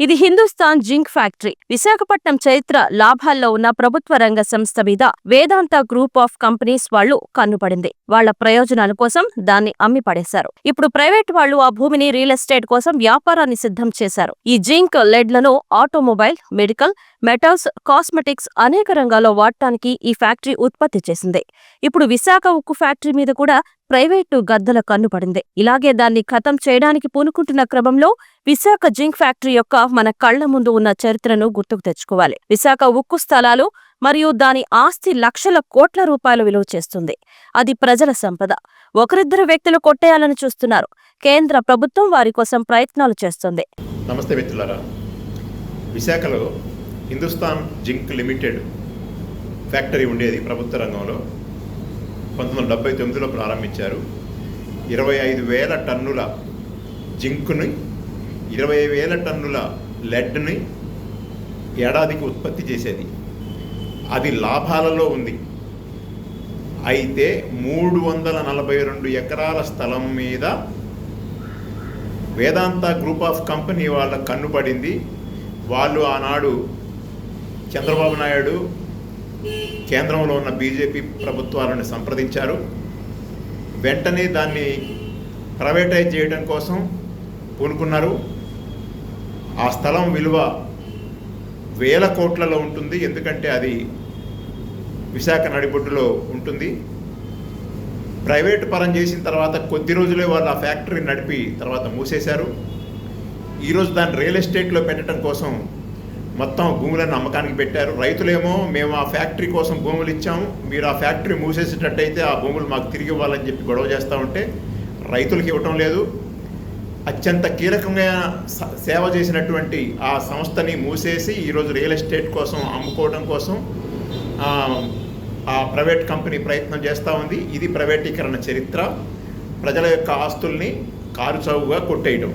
ఇది Hindustan zinc factory. Visakhapatnam చరిత్ర లాభాల్లో ఉన్న ప్రభుత్వ రంగ సంస్థ మీద వేదాంత గ్రూప్ ఆఫ్ కంపెనీస్ వాళ్ళు కన్నుపడింది. వాళ్ళ ప్రయోజనాల కోసం దాన్ని అమ్మి పడేశారు ఇప్పుడు ప్రైవేట్ వాళ్ళు ఆ భూమిని రియల్ ఎస్టేట్ కోసం వ్యాపారాన్ని సిద్ధం చేశారు. ఈ జింక్ లెడ్లను ఆటోమొబైల్ మెడికల్ మెటల్స్ కాస్మెటిక్స్ అనేక రంగాల్లో వాడటానికి ఈ ఫ్యాక్టరీ ఉత్పత్తి చేసింది. ఇప్పుడు విశాఖ ఉక్కు ఫ్యాక్టరీ మీద కూడా ప్రైవేటు గద్దల కన్నుపడింది ఇలాగే దాన్ని ఖతం చేయడానికి పూనుకుంటున్న క్రమంలో విశాఖ జింక్ ఫ్యాక్టరీ యొక్క మన కళ్ళ ముందు ఉన్న చరిత్రను గుర్తుకు తెచ్చుకోవాలి. విశాఖ ఉక్కు స్థలాలు మరియు దాని ఆస్తి లక్షల కోట్ల రూపాయలు విలువ చేస్తుంది. అది ప్రజల సంపద. ఒకరిద్దరు వ్యక్తులు కొట్టేయాలని చూస్తున్నారు. కేంద్ర ప్రభుత్వం వారి కోసం ప్రయత్నాలు చేస్తుంది. నమస్తే మిత్రులారా. విశాఖలో హిందుస్థాన్ జింక్ లిమిటెడ్ ఫ్యాక్టరీ ఉండేది ప్రభుత్వ రంగంలో. పంతొమ్మిది వందల డెబ్బై తొమ్మిదిలో ప్రారంభించారు. ఇరవై ఐదు వేల టన్నుల జింక్ని ఇరవై వేల టన్నుల లెడ్ని ఏడాదికి ఉత్పత్తి చేసేది. అది లాభాలలో ఉంది. అయితే మూడు వందల నలభై రెండు ఎకరాల స్థలం మీద వేదాంత గ్రూప్ ఆఫ్ కంపెనీ వాళ్ళ కన్ను పడింది. వాళ్ళు ఆనాడు చంద్రబాబు నాయుడు కేంద్రంలో ఉన్న బీజేపీ ప్రభుత్వాలను సంప్రదించారు. వెంటనే దాన్ని ప్రైవేటైజ్ చేయడం కోసం పూనుకున్నారు. ఆ స్థలం విలువ వేల కోట్లలో ఉంటుంది. ఎందుకంటే అది విశాఖ నడిబొడ్డులో ఉంటుంది. ప్రైవేట్ పరం చేసిన తర్వాత కొద్ది రోజులే వాళ్ళు ఆ ఫ్యాక్టరీ నడిపి తర్వాత మూసేశారు. ఈరోజు దాన్ని రియల్ ఎస్టేట్లో పెట్టడం కోసం మొత్తం భూములను అమ్మకానికి పెట్టారు. రైతులేమో మేము ఆ ఫ్యాక్టరీ కోసం భూములు ఇచ్చాము. మీరు ఆ ఫ్యాక్టరీ మూసేసేటట్టయితే ఆ భూములు మాకు తిరిగి ఇవ్వాలని చెప్పి గొడవ చేస్తూ ఉంటే రైతులకు ఇవ్వటం లేదు. అత్యంత కీలకంగా సేవ చేసినటువంటి ఆ సంస్థని మూసేసి ఈరోజు రియల్ ఎస్టేట్ కోసం అమ్ముకోవడం కోసం ఆ, ఆ ప్రైవేట్ కంపెనీ ప్రయత్నం చేస్తూ ఉంది. ఇది ప్రైవేటీకరణ చరిత్ర. ప్రజల యొక్క ఆస్తుల్ని కారు చౌకగా కొట్టేయడం